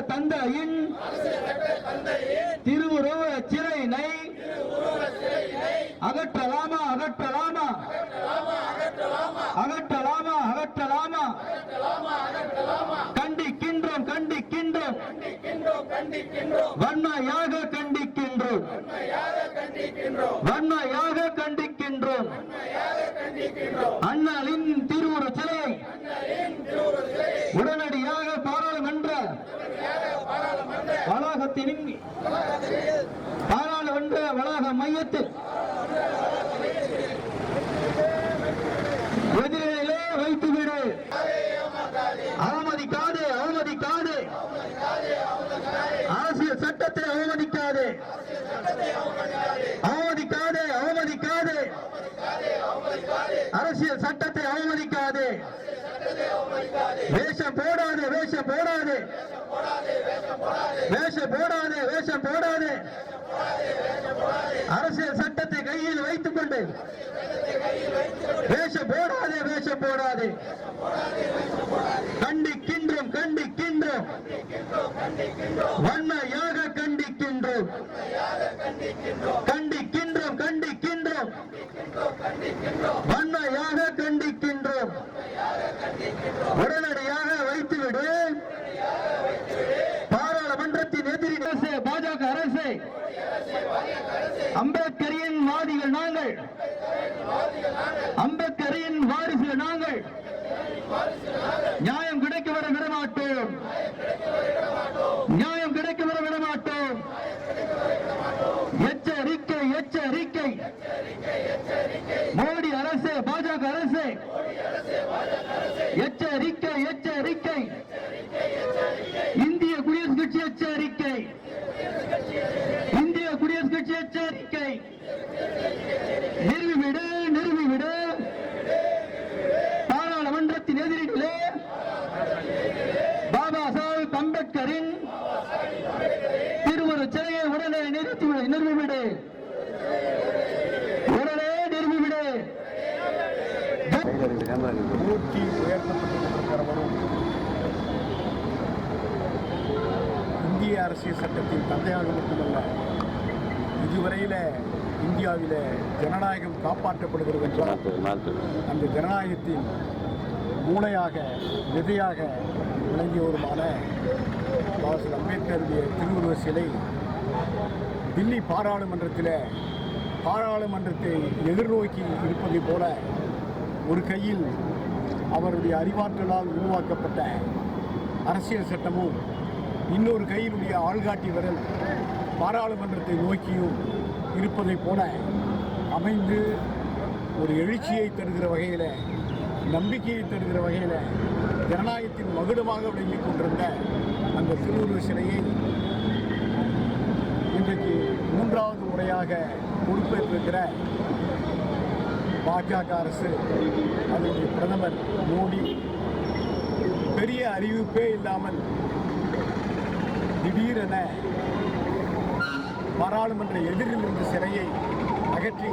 தந்தையின் திருவுருவ சிறையினை அகற்றலாமா அகற்றலாமா? அகற்றலாமா அகற்றலாமா? கண்டிக்கின்றோம் கண்டிக்கின்றோம். வன்மையாக கண்டிக்கின்றோம். வன்மையாக கண்டிக்கின்றோம். அண்ணலின் திருவுரு சிலையை உடனடியாக பாராளுமன்ற வளாகத்தின் பாராளுமன்ற வளாக மையத்தில் எதிரிலே வைத்துவிடு அவமதிக்காதே அவமதிக்காதே. அரசியல் சட்டத்தை அவமதிக்காதே. அவமதிக்காதே அவமதிக்காதே. அரசியல் சட்டத்தை அவமதிக்காதே வேஷம் போடாதே வேஷம் போடாதே. வேஷம் போடாதே வேஷம் போடாதே. அரசியல் சட்டத்தை கையில் வைத்துக் கொண்டு வேஷம் போடாதே வேஷம் போடாதே. கண்டிக்கின்றோம் கண்டிக்கின்றோம். வன்மையாக கண்டிக்கின்றோம். கண்டிக்கின்றோம் கண்டிக்கின்றோம். வன்மையாக கண்டிக்கின்றோம் உடனடியாக வைத்துவிடு பாராளுமன்றத்தின் எதிரி அரசு பாஜக அரசு அம்பேத்கரின் வாதிகள் நாங்கள் அம்பேத்கரின் வாரிசுகள் நாங்கள் நியாயம் கிடைக்க வர விடமாட்டோம் நியாயம் கிடைக்க வர விடமாட்டோம் எச்சரிக்கை எச்சரிக்கை மோடி அரசு பாஜக அரசு எச்சரிக்கை எச்சரிக்கை இந்திய குடியரசு கட்சி எச்சரிக்கை இந்திய குடியரசு கட்சி எச்சரிக்கை நிறுவிவிடு நிறுவிவிடு பாராளுமன்றத்தின் எதிரிகளே பாபா சாஹிப் அம்பேத்கரின் திருவுரு சிலையை உடனே நிறுத்திவிடு நிறுவிவிடு உடனே நிறுவிவிடு ஊட்டி உயர்த்தப்பட்டிருக்கிறவரும் இந்திய அரசியல் சட்டத்தின் தந்தையாக மட்டுமல்ல இதுவரையில இந்தியாவில ஜனநாயகம் காப்பாற்றப்படுகிறது என்றால் அந்த ஜனநாயகத்தின் மூளையாக விதையாக விளங்கியவருமான பாபாசாஹ் அம்பேத்கருடைய திருவுருவ சிலை தில்லி பாராளுமன்றத்தில் பாராளுமன்றத்தை எதிர்நோக்கி இருப்பதைப் போல ஒரு கையில் அவருடைய அறிவாற்றலால் உருவாக்கப்பட்ட அரசியல் சட்டமும் இன்னொரு கையினுடைய ஆள்காட்டி விரல் பாராளுமன்றத்தை நோக்கியும் இருப்பதைப் போல அமைந்து ஒரு எழுச்சியை தருகிற வகையில் நம்பிக்கையை தருகிற வகையில் ஜனநாயகத்தின் மகுடமாக விளங்கிக் கொண்டிருந்த அந்த திருவுருவ சிலையை இன்றைக்கு மூன்றாவது முறையாக பொறுப்பேற்றிருக்கிற பாஜக அரசு அதனுடைய பிரதமர் மோடி. பெரிய அறிவிப்பே இல்லாமல் திடீரென பாராளுமன்ற எதிரில் இருந்த சிறையை அகற்றி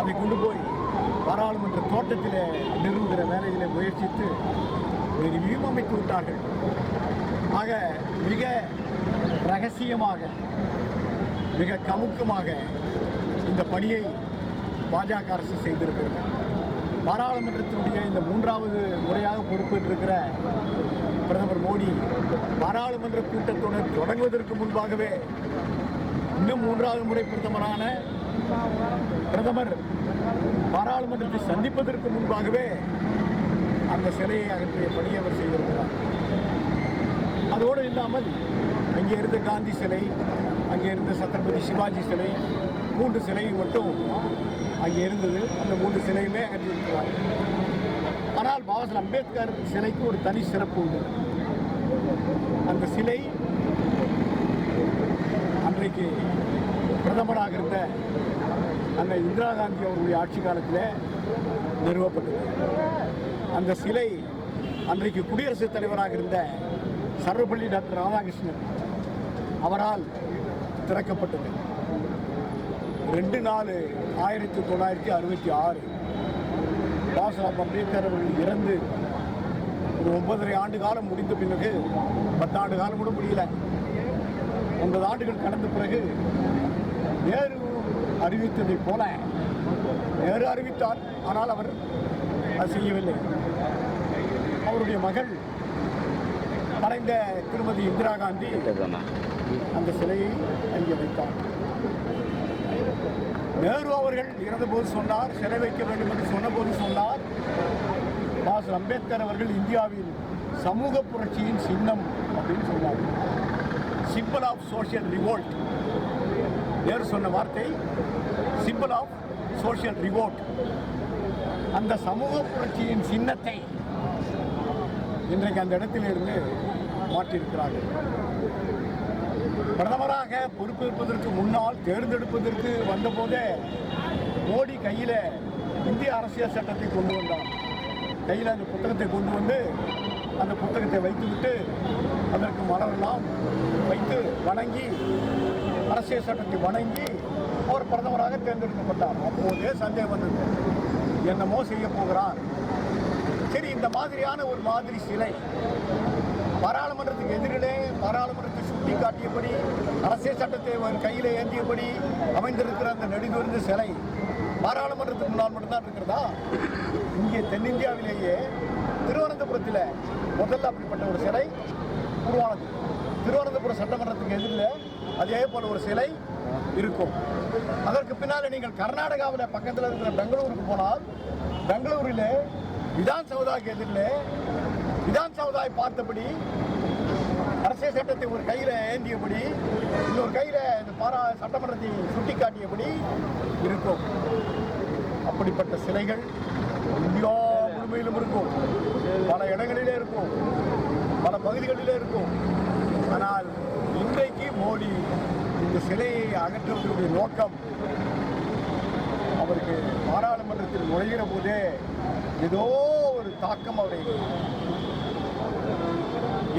அதை கொண்டு போய் பாராளுமன்ற தோட்டத்தில் நிறுவுகிற வேலைகளை முயற்சித்து நிறுவியும் அமைத்து விட்டார்கள். ஆக மிக ரகசியமாக மிக கமுக்கமாக இந்த பணியை பாஜக அரசு செய்திருக்கிறது. பாராளுமன்றத்தினுடைய இந்த மூன்றாவது முறையாக பொறுப்பேற்றிருக்கிற பிரதமர் மோடி பாராளுமன்ற கூட்டத்தொடர் தொடங்குவதற்கு முன்பாகவே இன்னும் மூன்றாவது முறை பிரதமரான பிரதமர் பாராளுமன்றத்தை சந்திப்பதற்கு முன்பாகவே அந்த சிலையை அகற்றிய பணியை அவர் செய்திருக்கிறார். அதோடு இல்லாமல் அங்கே இருந்த காந்தி சிலை அங்கே இருந்த சத்ரபதி சிவாஜி சிலை மூன்று சிலை மட்டும் அங்கே இருந்தது. அந்த மூன்று சிலையுமே அகற்றியிருக்கிறார் ஆனால் பாபாசன் அம்பேத்கர் சிலைக்கு ஒரு தனி சிறப்பு உண்டு. அந்த சிலை அன்றைக்கு பிரதமராக இருந்த அந்த இந்திரா காந்தி அவருடைய ஆட்சி காலத்தில் நிறுவப்பட்டது. அந்த சிலை அன்றைக்கு குடியரசுத் தலைவராக இருந்த சர்வப்பள்ளி டாக்டர் ராதாகிருஷ்ணன் அவரால் திறக்கப்பட்டது. ரெண்டு நாலு ஆயிரத்தி தொள்ளாயிரத்தி அறுபத்தி ஆறு. சாஹேப் அம்பேத்கர் அவர்கள் இறந்து ஒரு ஒன்பதரை ஆண்டு காலம் முடிந்த பிறகு பத்தாண்டு காலம் கூட முடியல. ஒன்பது ஆண்டுகள் கடந்த பிறகு நேரு அறிவித்ததைப் போல நேரு அறிவித்தார் ஆனால் அவர் அது செய்யவில்லை. அவருடைய மகள் மறைந்த திருமதி இந்திரா காந்தி அந்த சிலையை அங்கே வைத்தார். நேரு அவர்கள் இறந்தபோது சொன்னார் சிறை வைக்க வேண்டும் என்று சொன்னபோது சொன்னார். பாஸ் அம்பேத்கர் அவர்கள் இந்தியாவில் சமூக புரட்சியின் சின்னம் அப்படின்னு சொன்னார். Symbol of social revolt Nehru சொன்ன வார்த்தை சிம்பிள் ஆஃப் சோஷியல் ரிவோல்ட் அந்த சமூக புரட்சியின் சின்னத்தை இன்றைக்கு அந்த இடத்திலிருந்து மாற்றியிருக்கிறார்கள். பிரதமராக பொறுப்பேற்பதற்கு முன்னால் தேர்ந்தெடுப்பதற்கு வந்தபோதே மோடி கையில் இந்திய அரசியல் சட்டத்தை கொண்டு வந்தார் கையில் அந்த புத்தகத்தை கொண்டு வந்து அந்த புத்தகத்தை வைத்துவிட்டு அதற்கு மலரெல்லாம் வைத்து வணங்கி அரசியல் சட்டத்தை வணங்கி அவர் பிரதமராக தேர்ந்தெடுக்கப்பட்டார். அப்போதே சந்தேகம் வந்தது. என்னமோ செய்ய போகிறார். சரி இந்த மாதிரியான ஒரு மாதிரி சிலை பாராளுமன்றத்துக்கு எதிரிலே பாராளுமன்றத்தை சுட்டி காட்டியபடி அரசியல் சட்டத்தை அவர் கையில் ஏந்தியபடி அமைந்திருக்கிற அந்த நெடுந்தொருந்து சிலை பாராளுமன்றத்துக்கு முன்னால் மட்டும்தான் இருக்கிறதா? இங்கே தென்னிந்தியாவிலேயே திருவனந்தபுரத்தில் முதல்ல அப்படிப்பட்ட ஒரு சிலை உருவானது. திருவனந்தபுரம் சட்டமன்றத்துக்கு எதிரில் அதே போல ஒரு சிலை இருக்கும். அதற்கு பின்னால் நீங்கள் கர்நாடகாவில் பக்கத்தில் இருக்கிற பெங்களூருக்கு போனால் பெங்களூரில் விதான் சௌதாக்கு எதிரில் விதான் சௌதாய் பார்த்தபடி அரசியல் சட்டத்தை ஒரு கையில் ஏந்தியபடி இன்னொரு கையில் இந்த பாரா சட்டமன்றத்தை சுட்டி காட்டியபடி இருக்கும். அப்படிப்பட்ட சிலைகள் இந்தியா முழுமையிலும் இருக்கும். பல இடங்களிலே இருக்கும். பல பகுதிகளிலே இருக்கும். ஆனால் இன்றைக்கு மோடி இந்த சிலையை அகற்றுவதற்குரிய நோக்கம் அவருக்கு பாராளுமன்றத்தில் நுழைகிற போதே ஏதோ ஒரு தாக்கம் அவரை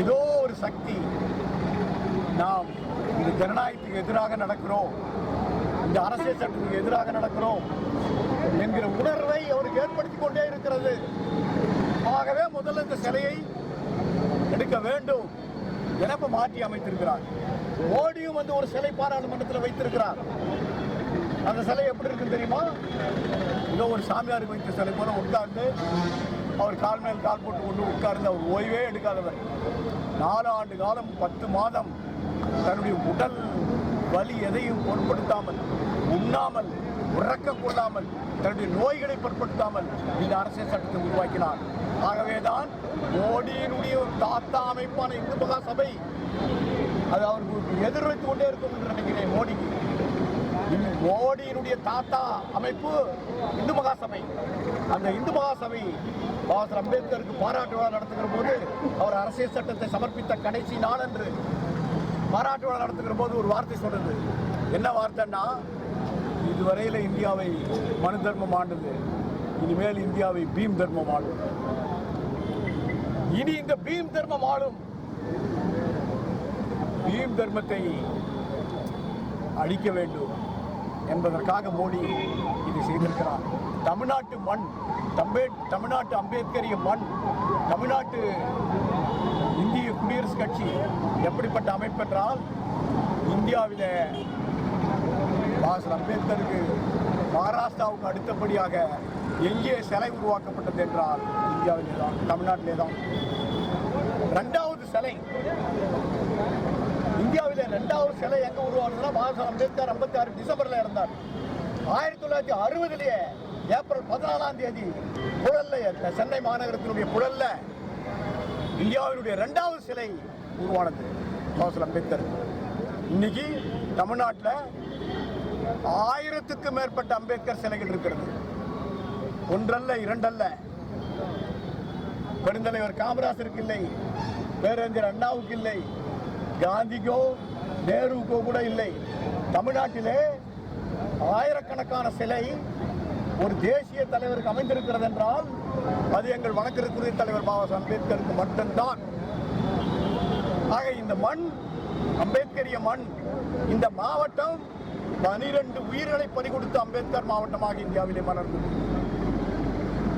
ஏதோ ஒரு சக்தி நாம் இந்த ஜனநாயகத்துக்கு எதிராக நடக்கிறோம். இந்த அரசியல் சட்டத்துக்கு எதிராக நடக்கிறோம் என்கிற உணர்வை அவருக்கு ஏற்படுத்தி கொண்டே இருக்கிறது. ஆகவே முதல்ல இந்த சிலையை எடுக்க வேண்டும் என மாற்றி அமைத்திருக்கிறார். மோடியும் வந்து ஒரு சிலை பாராளுமன்றத்தில் வைத்திருக்கிறார். அந்த சிலை எப்படி இருக்குன்னு தெரியுமா? இதோ ஒரு சாமியாருக்கு வைத்த சிலை போல உட்கார்ந்து அவர் கால் மேல் கால் போட்டு கொண்டு உட்கார்ந்து அவர் ஓய்வே எடுக்காதவர். நாலு ஆண்டு காலம் பத்து மாதம் தன்னுடைய உடல் வலி எதையும் பொருட்படுத்தாமல் உண்ணாமல் உறக்க கொள்ளாமல் தன்னுடைய நோய்களை பொருட்படுத்தாமல் இந்த அரசியல் சட்டத்தை உருவாக்கினார். ஆகவேதான் மோடியினுடைய ஒரு தாத்தா அமைப்பான இந்து மகா சபை அது அவருக்கு எதிர்வைத்துக் கொண்டே இருக்கும் என்று நினைக்கிறேன் மோடிக்கு. மோடியினுடைய தாத்தா அமைப்பு இந்து மகாசபை. அந்த இந்து மகாசபை பாபாசர் அம்பேத்கருக்கு பாராட்டு விழா நடத்துகிற போது அவர் அரசியல் சட்டத்தை சமர்ப்பித்த கடைசி நாள் என்று பாராட்டு விழா நடத்துகிற போது ஒரு வார்த்தை சொல்றது. என்ன வார்த்தைன்னா இதுவரையில் இந்தியாவை மனு தர்மம் ஆண்டது. இனிமேல் இந்தியாவை பீம் தர்மம் ஆளும். இனி இந்த பீம் தர்மம் ஆளும். பீம் தர்மத்தை அழிக்க வேண்டும். என்பதற்காக மோடி இது செய்திருக்கிறார். தமிழ்நாட்டு மண் தம்பே தமிழ்நாட்டு அம்பேத்கரிய மண் தமிழ்நாட்டு இந்திய குடியரசுக் கட்சி எப்படிப்பட்ட அமைப்பு என்றால் இந்தியாவில் பாசர் அம்பேத்கருக்கு மகாராஷ்டிராவுக்கு அடுத்தபடியாக எங்கே சிலை உருவாக்கப்பட்டது என்றால் இந்தியாவிலே தான் தமிழ்நாட்டிலே தான் ரெண்டாவது சிலை இந்தியாவில் ரெண்டாவது சிலை எங்க உருவானதுன்னா பாபாசாஹ் அம்பேத்கர் ஐம்பத்தி ஆறு டிசம்பர்ல இறந்தார். ஆயிரத்தி தொள்ளாயிரத்தி அறுபதுலயே ஏப்ரல் பதினாலாம் தேதி புழல்ல சென்னை மாநகரத்தினுடைய புழல்ல இந்தியாவினுடைய ரெண்டாவது சிலை உருவானது பாபாசாஹ் அம்பேத்கர். இன்னைக்கு தமிழ்நாட்டில் ஆயிரத்துக்கும் மேற்பட்ட அம்பேத்கர் சிலைகள் இருக்கிறது. ஒன்றல்ல இரண்டல்ல. பெருந்தலைவர் காமராசருக்கு இல்லை பேரறிஞர் அண்ணாவுக்கு இல்லை காந்திக்கோ நேருக்கோ கூட இல்லை. தமிழ்நாட்டிலே ஆயிரக்கணக்கான சிலை ஒரு தேசிய தலைவருக்கு அமைந்திருக்கிறது என்றால் அது எங்கள் வணக்கிற்குரிய தலைவர் பாபா அம்பேத்கருக்கு மட்டும்தான். ஆக இந்த மண் அம்பேத்கரிய மண் இந்த மாவட்டம் பனிரெண்டு உயிர்களை பறிகொடுத்து அம்பேத்கர் மாவட்டமாக இந்தியாவிலே மலர்ந்தது.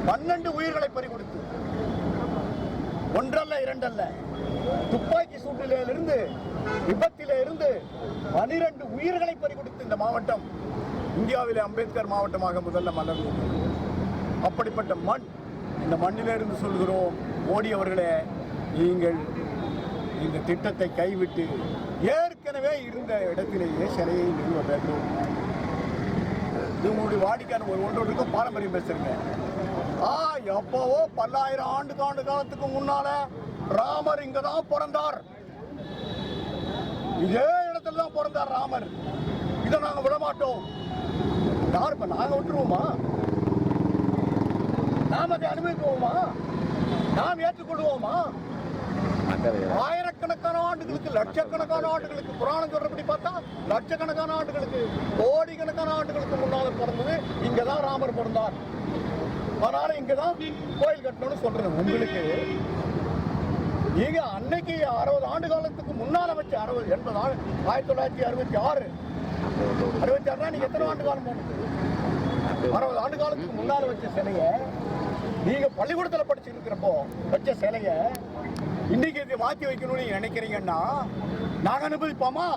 பன்னெண்டு உயிர்களை பறிகொடுத்து. ஒன்றல்ல இரண்டல்ல. துப்பாக்கி சூட்டிலிருந்து விபத்திலே இருந்து பனிரெண்டு உயிர்களை பறிகொடுத்த இந்த மாவட்டம் இந்தியாவிலே அம்பேத்கர் மாவட்டமாக முதல்ல மலர்ந்து அப்படிப்பட்ட மண் இந்த மண்ணிலிருந்து சொல்கிறோம் மோடி அவர்களே நீங்கள் இந்த திட்டத்தை கைவிட்டு ஏற்கனவே இருந்த இடத்திலேயே சிலையை நிறுவ வேண்டும். இது உங்களுடைய வாடிக்கையான ஒரு ஒன்றொன்றுக்கும் பாரம்பரியம் பேசுறீங்க. ஆ எப்பவோ பல்லாயிரம் ஆண்டு காண்டு காலத்துக்கு முன்னால ராமர் இங்கதான் பிறந்தார். இதே இடத்துல தான் பிறந்தார் ராமர். இதை நாங்க விட மாட்டோம் யார் இப்ப நாங்க விட்டுருவோமா? நாம் அதை அனுபவிக்குவோமா நாம் ஏற்றுக்கொள்வோமா? ஆயிரக்கணக்கான ஆண்டுகளுக்கு லட்சக்கணக்கான ஆண்டுகளுக்கு புராணம் சொல்றபடி பார்த்தா லட்சக்கணக்கான ஆண்டுகளுக்கு கோடிக்கணக்கான ஆண்டுகளுக்கு முன்னால பிறந்தது இங்கதான் ராமர் பிறந்தார். அதனால இங்கதான் கோயில் கட்டணும்னு சொல்றேன் உங்களுக்கு நீங்க அன்னைக்கு அறுபது ஆண்டு காலத்துக்கு முன்னால வச்சு அறுபது எண்பது ஆண்டு ஆயிரத்தி தொள்ளாயிரத்தி அறுபத்தி ஆறு. அறுபத்தி ஆறுனா நீங்க எத்தனை ஆண்டு காலம் போனது அறுபது ஆண்டு காலத்துக்கு முன்னால வச்ச சிலைய நீங்க பள்ளிக்கூடத்துல படிச்சு இருக்கிறப்போ வச்ச சிலைய இன்னைக்கு இதை மாத்தி வைக்கணும்னு நீங்க நினைக்கிறீங்கன்னா நாங்க அனுபவிப்போமா?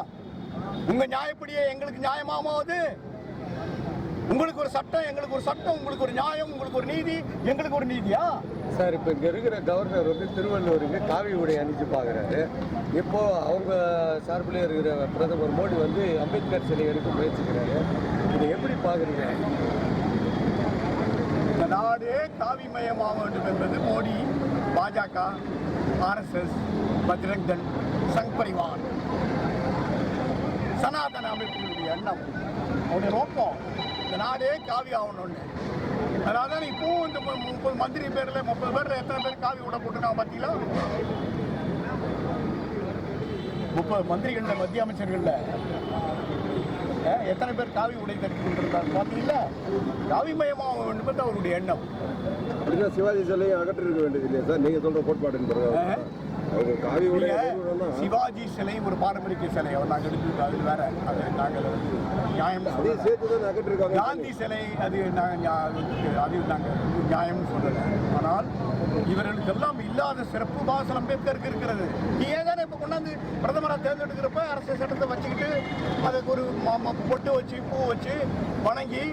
உங்க நியாயப்படியே எங்களுக்கு நியாயமாமா உங்களுக்கு ஒரு சட்டம் எங்களுக்கு ஒரு சட்டம் உங்களுக்கு ஒரு நியாயம் உங்களுக்கு ஒரு நீதி எங்களுக்கு ஒரு நீதியா? சார் இப்போ இங்கே இருக்கிற கவர்னர் வந்து திருவள்ளூருக்கு காவி உடை அணிஞ்சு பார்க்குறாரு இப்போ அவங்க சார்பில் இருக்கிற பிரதமர் மோடி வந்து அம்பேத்கர் சிலை எடுக்க முயற்சிக்கிறாரு. இதை எப்படி பார்க்குறீங்க இந்த நாடே காவிமயமாக வேண்டும் என்பது மோடி பாஜக ஆர்எஸ்எஸ் பஜ்ரங் தள் சங் பரிவார். சனாதன அமைப்புகளுடைய எண்ணம். அவருடைய நோக்கம் இந்த நாடே காவி ஆகணும்னு. அதனால தான் இப்பவும் இந்த முப்பது மந்திரி பேர்ல முப்பது பேர்ல எத்தனை பேர் காவி விட போட்டுருக்காங்க பார்த்தீங்களா முப்பது மந்திரிகள்ல மத்திய அமைச்சர்கள்ல. எத்தனை பேர் காவி உடை தடுத்து கொண்டிருக்காங்க பார்த்தீங்களா காவிமயமாக வேண்டும் என்று அவருடைய எண்ணம். அப்படின்னா சிவாஜி சிலையை அகற்றிருக்க வேண்டியது இல்லையா சார் நீங்கள் சொல்கிற கோட்பாடுன்னு சிவாஜி சிலை ஒரு பாரம்பரிய சிலை. அவர் நாங்கள் எடுத்து அது வேற அது நாங்கள் நியாயம் காந்தி சிலை அது நாங்கள் அது நாங்கள் நியாயம்னு சொல்லலை. ஆனால் இவர்களுக்கு எல்லாம் இல்லாத சிறப்பு பாசல் அம்பேத்கருக்கு இருக்கிறது. நீ ஏதானே இப்போ கொண்டாந்து பிரதமராக தேர்ந்தெடுக்கிறப்ப அரசியல் சட்டத்தை வச்சுக்கிட்டு அதுக்கு ஒரு பொட்டு வச்சு பூ வச்சு வணங்கி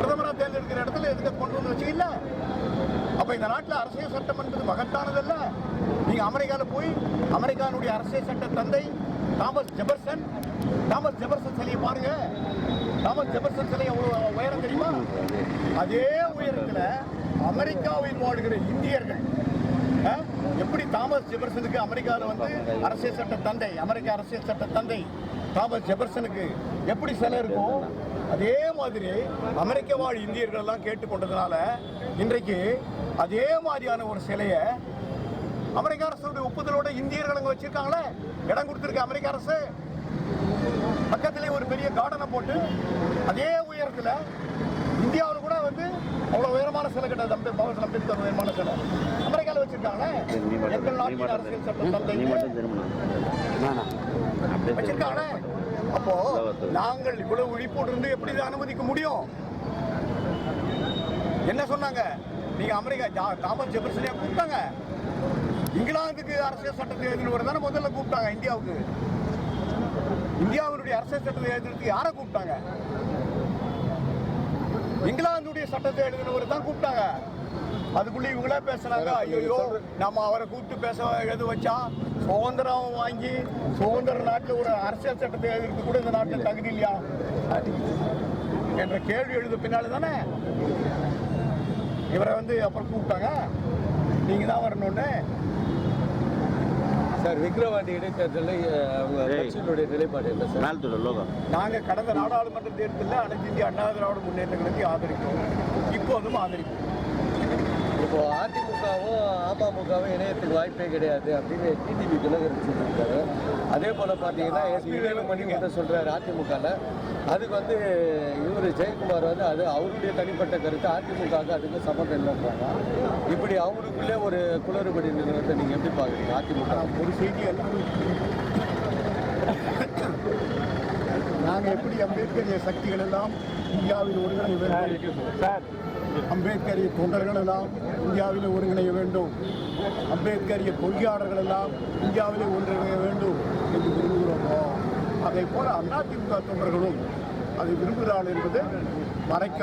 பிரதமராக தேர்ந்தெடுக்கிற இடத்துல எதுக்கு கொண்டு வந்து வச்சுக்கல அப்ப இந்த நாட்டில் அரசியல் சட்டம் என்பது மகத்தானதல்ல. நீங்கள் அமெரிக்காவில் போய் அமெரிக்கானுடைய அரசியல் சட்ட தந்தை தாமஸ் ஜெபர்சன் தாமஸ் ஜெபர்சன் சிலையை பாருங்க. தாமஸ் ஜெபர்சன் சிலை எவ்வளோ உயரம் தெரியுமா? அதே உயரத்தில் அமெரிக்காவில் வாழ்கிற இந்தியர்கள். எப்படி தாமஸ் ஜெபர்சனுக்கு அமெரிக்காவில் வந்து அரசியல் சட்ட தந்தை அமெரிக்க அரசியல் சட்ட தந்தை தாமஸ் ஜெபர்சனுக்கு எப்படி சிலை இருக்கும் அதே மாதிரி அமெரிக்க வாழ் இந்தியர்கள் எல்லாம் கேட்டுக்கொண்டதுனால இன்றைக்கு அதே மாதிரியான ஒரு சிலையை அமெரிக்க அரசுடைய ஒப்புதலோட இந்தியர்கள் அங்க வச்சிருக்காங்களே? இடம் கொடுத்துருக்கு அமெரிக்க அரசு. பக்கத்திலே ஒரு பெரிய கார்டனை போட்டு அதே உயரத்துல இந்தியாவில் கூட வந்து அவ்வளவு உயரமான சிலை கிடையாது அம்பே பாபா அம்பேத்கர் உயரமான சிலை அமெரிக்காவில் வச்சிருக்காங்களே? எங்கள் நாட்டின் அரசியல் சட்டம் தந்தை வச்சிருக்காங்களே? அப்போ நாங்கள் இவ்வளவு விழிப்போடு இருந்து எப்படி இதை அனுமதிக்க முடியும்? என்ன சொன்னாங்க? நீங்க அமெரிக்கா தாமஸ் ஜெபர்சனியா கூப்பிட்டாங்க? இங்கிலாந்துக்கு அரசியல் சட்டத்தை எழுதினவர் தானே முதல்ல கூப்பிட்டாங்க இந்தியாவுக்கு. இந்தியாவினுடைய அரசியல் சட்டத்தை எழுதுறதுக்கு யாரை கூப்பிட்டாங்க? இங்கிலாந்துடைய சட்டத்தை எழுதினவர் தான் கூப்பிட்டாங்க. அதுக்குள்ள இவங்களே பேசுனாங்க ஐயோ நம்ம அவரை கூப்பிட்டு பேச எழுத வச்சா சுதந்திரம் வாங்கி சுதந்திர நாட்டில் ஒரு அரசியல் சட்டத்தை எழுதுறதுக்கு கூட இந்த நாட்டில் தகுதி இல்லையா? என்ற கேள்வி எழுத பின்னால தானே இவரை வந்து அப்புறம் கூப்பிட்டாங்க. நீங்க தான் வரணும்னு. சார் விக்ரவாண்டி இடைத்தேர்தலில் அவங்க. கட்சியினுடைய நிலைப்பாடு என்ன சார்? துறை லோகம். நாங்க கடந்த நாடாளுமன்ற தேர்தலில் அனைத்து இந்திய அண்ணா திராவிட முன்னேற்ற கழகத்தை ஆதரிக்கிறோம். இப்போதும் ஆதரிப்போம் இப்போ அதிமுகவும் அமமுகவும் இணையத்துக்கு வாய்ப்பே கிடையாது அப்படின்னு டிடிவி தினகரன் சொல்லியிருக்காரு. அதே போல பார்த்தீங்கன்னா எஸ்பி வேலுமணி வந்து சொல்றாரு அதிமுகவில் அதுக்கு வந்து இவர் ஜெயக்குமார் வந்து அது அவருடைய தனிப்பட்ட கருத்து அதிமுகவுக்கு அதுக்கு சம்மந்தம் இல்லைன்றாங்க இப்படி அவங்களுக்குள்ளே ஒரு குளறுபடி நிறுவனத்தை நீங்கள் எப்படி பார்க்குறீங்க? அதிமுக. ஒரு செய்தி எல்லாரும் நாங்க எப்படி அம்பேத்கரிய சக்திகள் எல்லாம் இந்தியாவில் ஒருங்கிணைய வேண்டும் அம்பேத்கரிய தொண்டர்கள் எல்லாம் இந்தியாவில் ஒருங்கிணைய வேண்டும். அம்பேத்கரிய கொள்கையாளர்கள் எல்லாம் இந்தியாவிலே ஒன்றிணைய வேண்டும் என்று விரும்புகிறோமோ? அதே போல அதிமுக தொண்டர்களும் அதை விரும்புகிறார்கள் என்பது மறைக்க